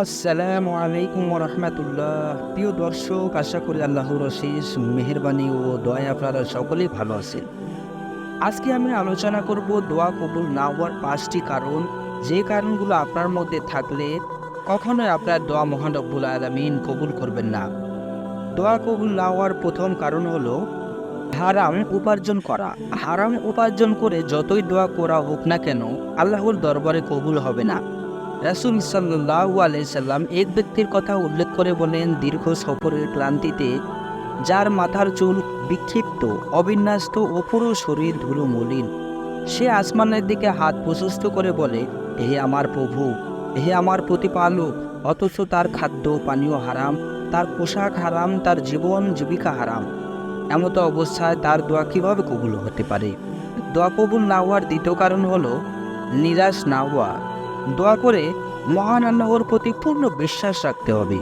আসসালামু আলাইকুম রহমতুল্লাহ। প্রিয় দর্শক, আশা করি আল্লাহর অশেষ মেহরবানি ও দয়া আপনারা সকলেই ভালো আছেন। আজকে আমি আলোচনা করব দোয়া কবুল না হওয়ার পাঁচটি কারণ। যে কারণগুলো আপনার মধ্যে থাকলে কখনোই আপনার দোয়া মহান রব্বুল আলমিন কবুল করবেন না। দোয়া কবুল না হওয়ার প্রথম কারণ হলো হারাম উপার্জন করা। হারাম উপার্জন করে যতই দোয়া করা হোক না কেন, আল্লাহর দরবারে কবুল হবে না। রাসুল সাল্লাহ আলাইসাল্লাম এক ব্যক্তির কথা উল্লেখ করে বলেন, দীর্ঘ সফরের ক্লান্তিতে যার মাথার চুল বিক্ষিপ্ত, অবিন্যস্ত ও পুরো শরীর ধুলো মলিন সে আসমানের দিকে হাত প্রশস্ত করে বলে, হে আমার প্রভু, হে আমার প্রতিপালক, অথচ তার খাদ্য পানীয় হারাম, তার পোশাক হারাম, তার জীবন জীবিকা হারাম। এমতো অবস্থায় তার দোয়া কীভাবে কবুল হতে পারে? দোয়া কবুল না হওয়ার দ্বিতীয় কারণ হলো, নিরাশ না হওয়া। দোয়া করে মহান আল্লাহর প্রতি পূর্ণ বিশ্বাস রাখতে হবে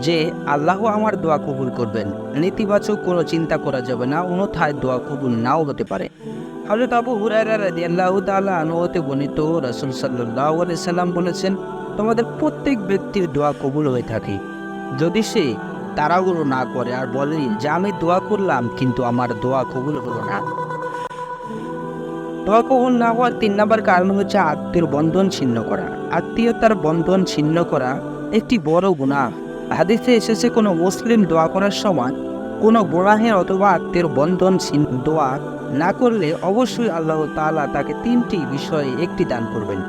যে আল্লাহ আমার দোয়া কবুল করবেন। নেতিবাচক কোনো চিন্তা করা যাবে না, অন্যথায় দোয়া কবুল নাও হতে পারে। হজরত আবু হুরায়রা তাআলা আনহতে বর্ণিত, রাসূল আলাইহি সাল্লাম বলেছেন, তোমাদের প্রত্যেক ব্যক্তির দোয়া কবুল হয়ে থাকে। যদি সে তাড়াহুড়ো না করে আর বলে যে আমি দোয়া করলাম, কিন্তু আমার দোয়া কবুল হলো না। দোয়া না হওয়ার তিন নম্বর কারণ হচ্ছে আত্মীয় বন্ধন ছিন্ন করা। আত্মীয়তার বন্ধন ছিন্ন করা একটি বড় গুনাহ হাদিসে এসেছে, কোনো মুসলিম দোয়া করার সময় কোনো গোড়াহের অথবা আত্মীয় বন্ধন দোয়া না করলে অবশ্যই আল্লাহ তাআলা তাকে তিনটি বিষয়ে একটি দান করবেন।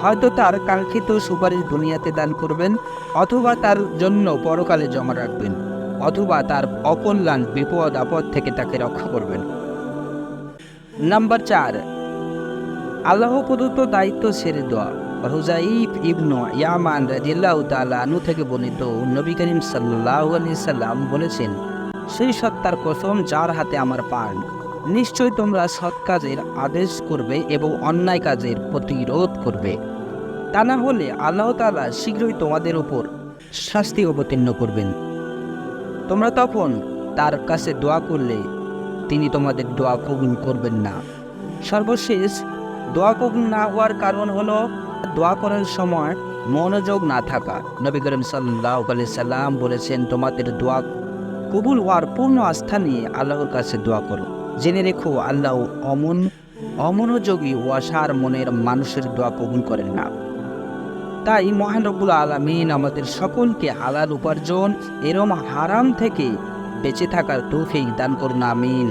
হয়তো তার কাঙ্ক্ষিত সুপারিশ দুনিয়াতে দান করবেন অথবা তার জন্য পরকালে জমা রাখবেন অথবা তার অকল্যাণ বিপদ আপদ থেকে তাকে রক্ষা করবেন। নাম্বার চার। আল্লাহ প্রদত্ত দায়িত্ব ছেড়ে দেওয়া হুজাইফ ইবনু ইয়ামান রাজিল্লাহ আনু থেকে বর্ণিত নবী করিম সাল্লাল্লাহু আলাইহি সাল্লাম বলেছেন, সেই সত্তার কসম যার হাতে আমার পান, নিশ্চয় তোমরা সৎ কাজের আদেশ করবে এবং অন্যায় কাজের প্রতিরোধ করবে। তা না হলে আল্লাহ তাআলা শীঘ্রই তোমাদের উপর শাস্তি অবতীর্ণ করবেন। তোমরা তখন তার কাছে দোয়া করলে তিনি তোমাদের দোয়া কবুল করবেন না। সর্বশেষ, দোয়া কবুল না হওয়ার কারণ হলো দোয়া করার সময় মনোযোগ না থাকা। নবী করিম সাল্লাহ সাল্লাম বলেছেন, তোমাদের দোয়া কবুল হওয়ার পূর্ণ আস্থা নিয়ে আল্লাহর কাছে দোয়া করো। জেনে রেখো, আল্লাহ অমন, অমনোযোগী ওয়াসার মনের মানুষের দোয়া কবুল করেন না। তাই মহান রব্বুল আলমিন আমাদের সকলকে হালাল উপার্জন, এরম হারাম থেকে বেঁচে থাকার তৌফিক দান করুন আমিন।